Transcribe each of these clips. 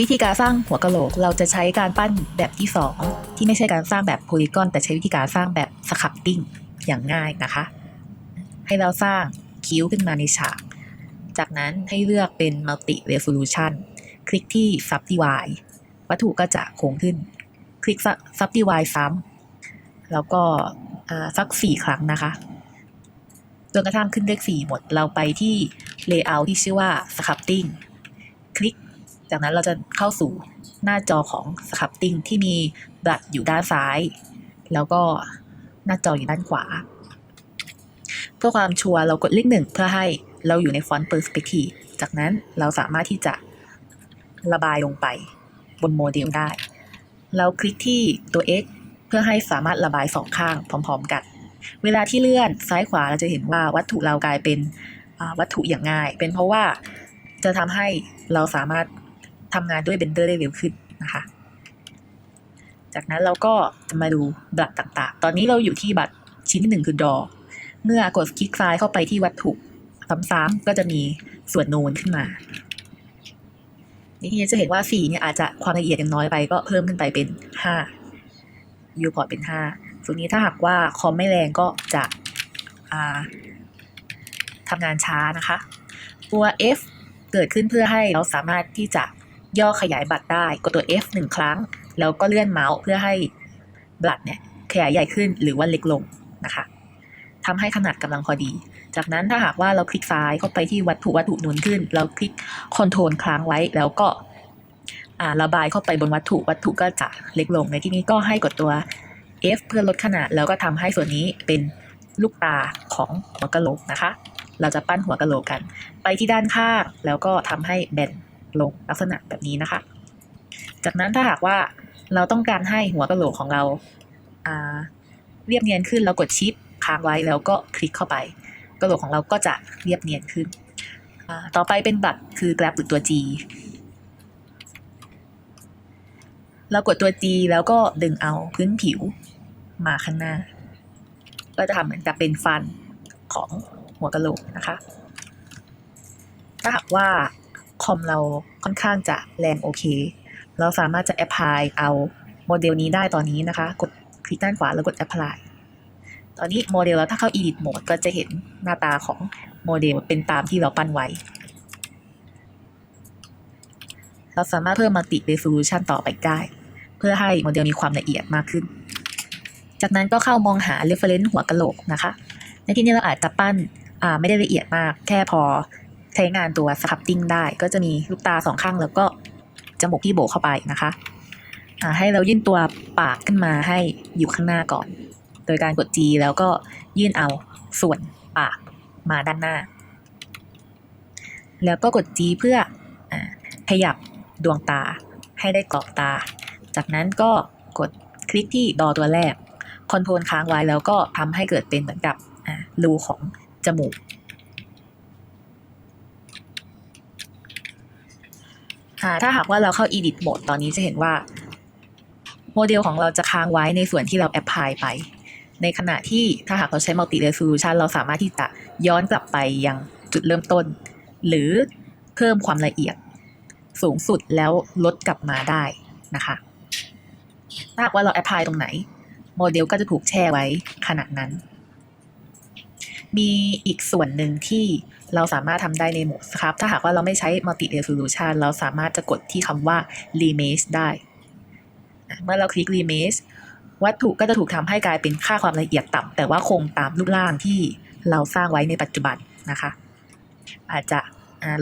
วิธีการสร้างหัวกะโหลกเราจะใช้การปั้นแบบที่สองที่ไม่ใช่การสร้างแบบโพลีกอน แต่ใช้วิธีการสร้างแบบสครับติ้งอย่างง่ายนะคะ ให้เราสร้างคิ้วขึ้นมาในฉาก จากนั้นให้เลือกเป็น multi resolution คลิกที่ subdivide วัตถุก็จะโค้งขึ้น คลิก subdivide ซ้ำแล้วก็อ่าสักสี่ครั้งนะคะจนกระทั่งขึ้นเลขสี่หมดเราไปที่ layout ที่ชื่อว่า sculpting จากนั้นเราจะเข้าสู่หน้าจอของ sculpting ที่มีบัตรอยู่ด้านซ้าย แล้วก็หน้าจออยู่ด้านขวา เพื่อความชัวร์เรากดเลขหนึ่งเพื่อให้เราอยู่ในฟอนต์ perspective จากนั้นเราสามารถที่จะระบายลงไปบนโมเดลได้ เราคลิกที่ตัว x เพื่อให้สามารถระบายสองข้างพร้อมๆกัน เวลาที่เลื่อนซ้ายขวาเราจะเห็นว่าวัตถุเรากลายเป็นวัตถุอย่างง่าย เป็นเพราะว่าจะทำให้เราสามารถ ทำงานด้วยเบนเดอร์ได้เร็วขึ้นนะคะ จากนั้นเราก็จะมาดูบัตรต่างๆ ตอนนี้เราอยู่ที่บัตรชิ้นที่หนึ่งคือดอ เมื่อกดคลิกซ้ายเข้าไปที่วัตถุซ้ำๆก็จะมีส่วนนูนขึ้นมานี่ที่จะเห็นว่าสีเนี่ยอาจจะความละเอียดยังน้อยไปก็เพิ่มขึ้นไปเป็นห้าวิวพอร์ตเป็นห้าส่วนนี้ถ้าหากว่าคอมไม่แรงก็จะทำงานช้านะคะ ตัว F เกิดขึ้นเพื่อให้เราสามารถที่จะ ย่อขยายบัตรได้กดตัว F หนึ่งครั้ง แล้วก็เลื่อนเมาส์เพื่อให้บัตรเนี่ยขยายใหญ่ขึ้นหรือว่าเล็กลงนะคะทำให้ขนาดกำลังพอดี จากนั้นถ้าหากว่าเราคลิกซ้ายเข้าไปที่วัตถุวัตถุนูนขึ้น เราคลิกคอนโทรลค้างไว้แล้วก็อ่าระบายเข้าไปบนวัตถุวัตถุก็จะเล็กลง ในที่นี้ก็ให้กดตัว F เพื่อลดขนาด แล้วก็ทำให้ส่วนนี้เป็นลูกตาของหัวกะโหลกนะคะ เราจะปั้นหัวกะโหลกกัน ไปที่ด้านข้างแล้วก็ทำให้แบน ลงลักษณะแบบนี้นะคะ จากนั้นถ้าหากว่าเราต้องการให้หัวกะโหลกของเราเรียบเนียนขึ้นเรากดชิปค้างไว้แล้วก็คลิกเข้าไปกระโหลกของเราก็จะเรียบเนียนขึ้น ต่อไปเป็นบัตรคือ grab หรือตัว G เรากดตัว G แล้วก็ดึงเอาพื้นผิวมาข้างหน้า ก็จะทำเหมือนกับเป็นฟันของหัวกะโหลกนะคะ ถ้าหากว่า คอมเราค่อนข้างจะแรงโอเค เราสามารถจะแอพพลายเอาโมเดลนี้ได้ตอนนี้นะคะ กดคลิกด้านขวาแล้วกดแอพพลายตอนนี้โมเดลเราถ้าเข้า Edit Mode ก็จะเห็นหน้าตาของโมเดลเป็นตามที่เราปั้นไว้ เราสามารถเพิ่ม Multi Resolution ต่อไปได้ เพื่อให้โมเดลมีความละเอียดมากขึ้น จากนั้นก็เข้ามองหา reference หัวกะโหลกนะคะ ในที่นี้เราอาจจะปั้นไม่ได้ละเอียดมาก แค่พอ ใช้งานตัว sculpting ได้ ก็จะมีลูกตาสองข้างแล้วก็จมูกที่โบเข้าไปนะคะให้เรายื่นตัวปากขึ้นมาให้อยู่ข้างหน้าก่อน โดยการกด G แล้วก็ยื่นเอาส่วนปากมาด้านหน้า แล้วก็กด G เพื่ออขยับดวงตาให้ได้กรอบตา จากนั้นก็กดคลิกที่ดอตัวแรก คอนโทรลค้างไว้แล้วก็ทำให้เกิดเป็นเหมือนกับรูของจมูก อ่า ถ้าหากว่าเราเข้า edit mode ตอนนี้จะเห็นว่าโมเดลของเราจะค้างไว้ในส่วนที่เราแอพพลายไป ในขณะที่ถ้าหากเราใช้ multi resolution เราสามารถที่จะย้อนกลับไปยังจุดเริ่มต้น หรือเพิ่มความละเอียดสูงสุดแล้วลดกลับมาได้นะคะถ้าว่าเราแอพพลายตรงไหน โมเดลก็จะถูกแช่ไว้ขนาดนั้น มีอีกส่วนหนึ่งที่เราสามารถทำได้ในโหมดครับ ถ้าหากว่าเราไม่ใช้ multi resolution เราสามารถจะกดที่คำว่า remesh ได้ เมื่อเราคลิก remesh วัตถุก็จะถูกทำให้กลายเป็นค่าความละเอียดต่ำแต่ว่าคงตามรูปร่างที่เราสร้างไว้ในปัจจุบันนะคะ อาจจะ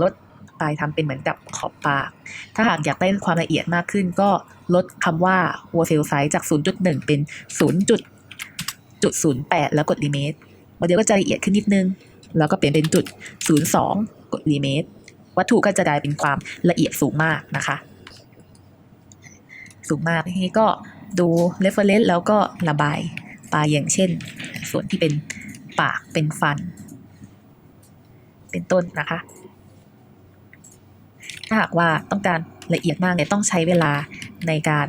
ลดไปทำเป็นเหมือนกับขอบปาก ถ้าหากอยากได้ความละเอียดมากขึ้นก็ลดคำว่า w o r f e l size จาก 0.1 เป็น 0.08 แล้วกด limit โมเดลก็จะละเอียดขึ้นนิดนึง แล้วก็เปลี่ยนเป็นจุด 02 กด limit วัตถุก็จะได้เป็นความละเอียดสูงมากนะคะ สูงมากทีนี้ก็ดู reference แล้วก็ระบายปลายอย่างเช่น ส่วนที่เป็นปากเป็นฟัน เป็นต้นนะคะ ถ้าหากว่าต้องการละเอียดมากเนี่ยต้องใช้เวลาในการ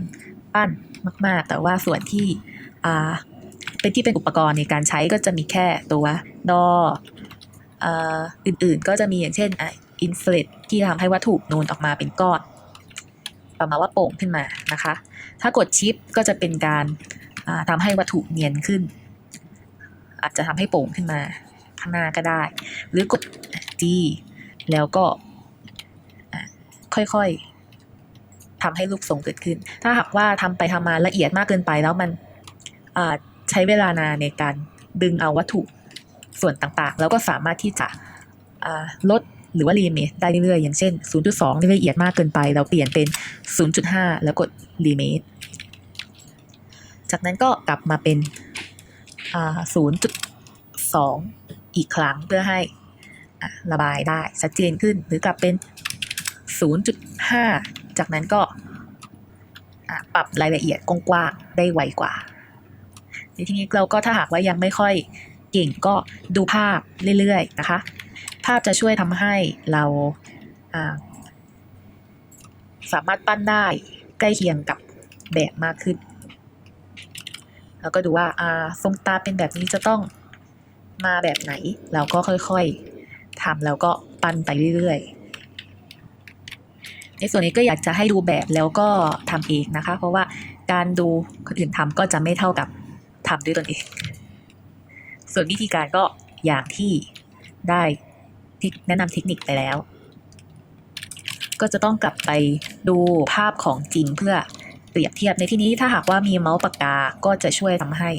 ปั้นมาก ๆ แต่ว่าส่วนที่อ่า เป็นที่เป็นอุปกรณ์ในการใช้ก็จะมีแค่ตัวดออื่นๆ ก็จะมีอย่างเช่นอินฟลตที่ทำให้วัตถุนูนออกมาเป็นก้อนประมาณว่าโป่งขึ้นมานะคะ ถ้ากดชิปก็จะเป็นการทำให้วัตถุเนียนขึ้น อาจจะทำให้โป่งขึ้นมาข้างหน้าก็ได้ หรือกด G แล้วก็ค่อยๆทำให้รูปทรงเกิดขึ้น ถ้าหากว่าทำไปทำมาละเอียดมากเกินไปแล้วมันอ่า ใช้เวลานานในการดึงเอาวัตถุส่วนต่างๆ แล้วก็สามารถที่จะลดหรือว่ารีเมทได้เรื่อยๆ อย่างเช่น 0.2นี่ละเอียดมากเกินไป เราเปลี่ยนเป็น 0.5 แล้วกดรีเมทจากนั้นก็กลับมาเป็น 0.2 อีกครั้งเพื่อให้ระบายได้ชัดเจนขึ้นหรือกลับเป็น 0.5 จากนั้นก็ปรับรายละเอียดกว้างๆได้ไวกว่า ในที่นี้เราก็ถ้าหากว่ายังไม่ค่อยเก่งก็ดูภาพเรื่อยๆนะคะ ภาพจะช่วยทำให้เราสามารถปั้นได้ใกล้เคียงกับแบบมากขึ้น แล้วก็ดูว่าอ่าทรงตาเป็นแบบนี้จะต้องมาแบบไหน เราก็ค่อยๆทำแล้วก็ปั้นไปเรื่อยๆ ในส่วนนี้ก็อยากจะให้ดูแบบแล้วก็ทำเองนะคะ เพราะว่าการดูคนอื่นทำก็จะไม่เท่ากับ ทำด้วยตนเอง ส่วนวิธีการก็อย่างที่ได้แนะนำเทคนิคไปแล้ว ก็จะต้องกลับไปดูภาพของจริงเพื่อเปรียบเทียบในที่นี้ถ้าหากว่ามีเมาส์ปากกาก็จะช่วยทำให้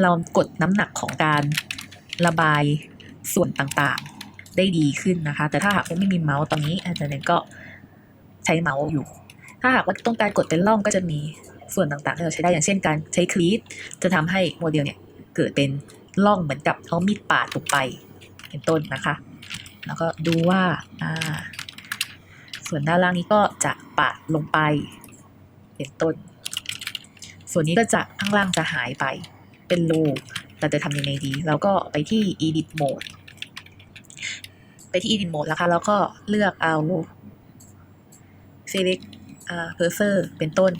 เรากดน้ำหนักของการระบายส่วนต่างๆ ได้ดีขึ้นนะคะ แต่ถ้าหากว่าไม่มีเมาส์ตอนนี้อาจารย์ก็ใช้เมาส์อยู่ ถ้าหากว่าต้องการกดเป็นร่องก็จะมี ส่วนต่างๆที่เราใช้ได้อย่างเช่นการใช้คลีตจะทำให้โมเดลเนี่ยเกิดเป็นร่องเหมือนกับเอามีดปาดลงไปเป็นต้นนะคะ แล้วก็ดูว่าอ่า ส่วนด้านล่างนี้ก็จะปาดลงไปเป็นต้น ส่วนนี้ก็จะข้างล่างจะหายไปเป็นรูเราจะทำยังไงดีเราก็ไปที่ edit mode ไปที่ edit mode แล้วค่ะแล้วก็เลือกเอา select อ่า cursor เป็นต้น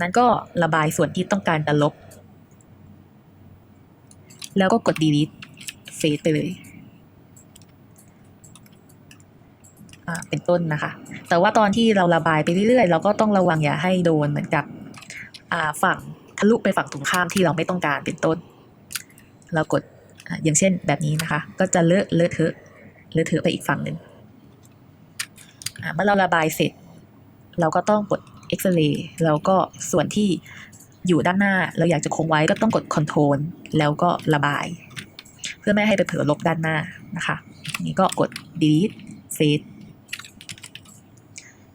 นั้นก็ระบายส่วนที่ต้องการจะลบ แล้วก็กด delete fade ไปเลยอ่าเป็นต้นนะคะ แต่ว่าตอนที่เราระบายไปเรื่อยๆ เราก็ต้องระวังอย่าให้โดนเหมือนกับฝั่งทะลุไปฝั่งตรงข้ามที่เราไม่ต้องการเป็นต้น เรากดออย่างเช่นแบบนี้นะคะ ก็จะเลอะเลอะเทอะเลอะเทอะไปอีกฝั่งหนึ่งเมื่อเราระบายเสร็จ เราก็ต้องกด เอ็กซเรย์แล้วก็ส่วนที่อยู่ด้านหน้าเราอยากจะคงไว้ก็ต้องกดคอนโทรลแล้วก็ระบาย เพื่อไม่ให้ไปเผลอลบด้านหน้านะคะนี่ก็กด delete fade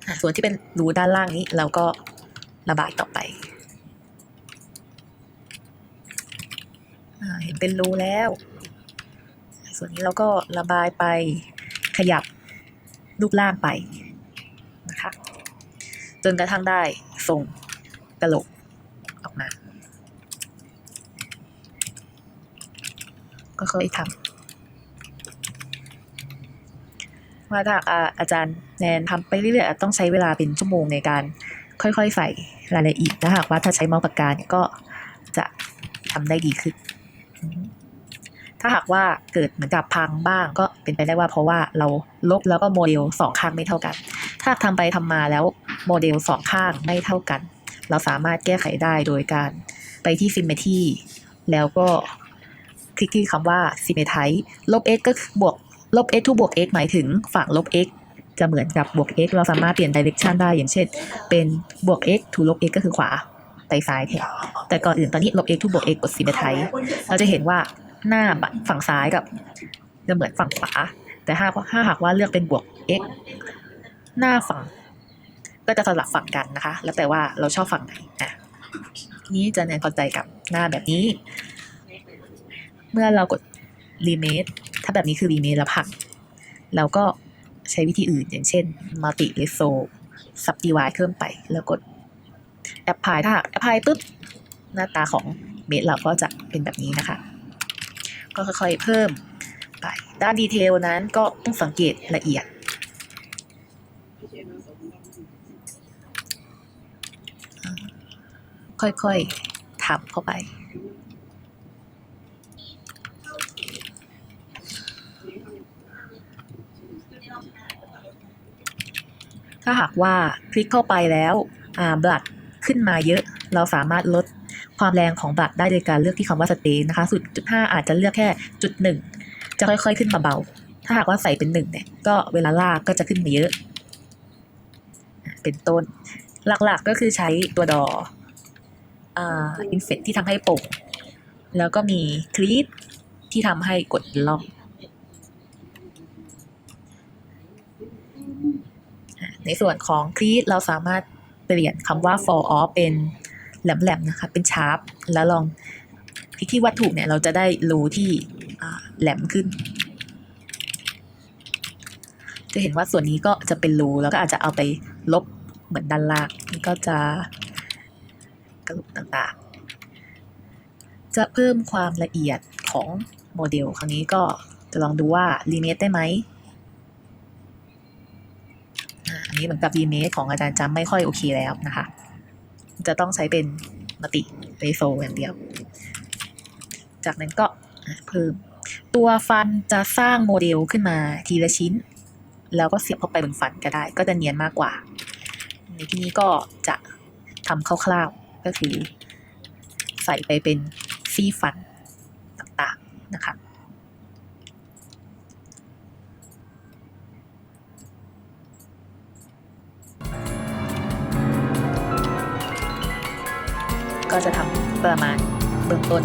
อะส่วนที่เป็นรูด้านล่างนี้เราก็ระบายต่อไปอ่าเห็นเป็นรูแล้ว ส่วนนี้เราก็ระบายไปขยับรูปร่างไปนะคะ จนกระทั่งได้ทรงกระโหลกออกมา ก็ค่อยทำว่าถ้าอาอาจารย์แนนทำไปเรื่อยๆต้องใช้เวลาเป็นชั่วโมงในการค่อยๆใส่รายละเอียดถ้าหากว่าถ้าใช้เมาส์ปากกาก็จะทำได้ดีขึ้น ถ้าหากว่าเกิดเหมือนกับพังบ้างก็เป็นไปได้ว่าเพราะว่าเราลบแล้วก็โมเดลสองข้างไม่เท่ากัน ถ้าทำไปทำมาแล้วโมเดลสองข้างไม่เท่ากัน เราสามารถแก้ไขได้โดยการไปที่ Symmetry แล้วก็คลิกที่คำว่า Symmetry ลบ x ก็คือบวกลบ x ทุกบวก x หมายถึงฝั่งลบ x จะเหมือนกับบวก x เราสามารถเปลี่ยน direction ได้อย่างเช่น เป็นบวก x to ลบ x ก็คือขวาไปซ้ายแทนแต่ก่อนอื่นตอนนี้ลบ x to บวก x กด symmetry เราจะเห็นว่า หน้าฝั่งซ้ายกับจะเหมือนฝั่งขวา แต่ถ้าถ้าหากว่าเลือกเป็นบวก x หน้าฝั่ง ก็จะสลับฝั่งกันนะคะ แล้วแต่ว่าเราชอบฝั่งไหนอะนี้จะแนนพอใจกับหน้าแบบนี้ เมื่อเรากด remake ถ้าแบบนี้คือ remake แล้วพังเราก็ใช้วิธีอื่นอย่างเช่น multi reso subdivide เพิ่มไป แล้วกด apply ถ้าหาก apply ปุ๊บหน้าตาของเมดเราก็จะเป็นแบบนี้นะคะ ก็ค่อยๆเพิ่มไปด้านดีเทลนั้นก็ต้องสังเกตละเอียด ค่อยๆทำเข้าไปถ้าหากว่าคลิกเข้าไปแล้วอาบลัดขึ้นมาเยอะ เราสามารถลด ความแรงของบลัดได้โดยการเลือกที่คำว่าสเตนนะคะสุดจุดห้าอาจจะเลือกแค่จุดหนึ่งจะค่อยๆขึ้นมาเบา ถ้าหากว่าใส่เป็นหนึ่งเนี่ย ก็เวลาลากก็จะขึ้นมาเยอะ เป็นต้น หลักๆก็คือใช้ตัวดออ่าอินเฟกที่ทำให้โป่งแล้วก็มีคลีปที่ทำให้กดล็อกในส่วนของคลีปเราสามารถเปลี่ยนคำว่า for off เป็น แหลมๆนะคะ เป็นชาร์ปแล้วลองคลิกที่วัตถุเนี่ยเราจะได้รูที่แหลมขึ้น จะเห็นว่าส่วนนี้ก็จะเป็นรูแล้วก็อาจจะเอาไปลบเหมือนด้านล่างนี่ก็จะกระลุกต่างๆ จะเพิ่มความละเอียดของโมเดลครั้งนี้ก็จะลองดูว่ารีเมทได้ไหมอันนี้เหมือนกับรีเมทของอาจารย์จำไม่ค่อยโอเคแล้วนะคะ จะต้องใช้เป็นมัลติเรโซอย่างเดียว จากนั้นก็เพิ่มตัวฟันจะสร้างโมเดลขึ้นมาทีละชิ้น แล้วก็เสียบเข้าไปบนฟันก็ได้ ก็จะเนียนมากกว่า ในที่นี้ก็จะทำคร่าวๆก็คือ ใส่ไปเป็นซี่ฟันต่างๆนะคะ ก็จะทำประมาณเบื้องต้น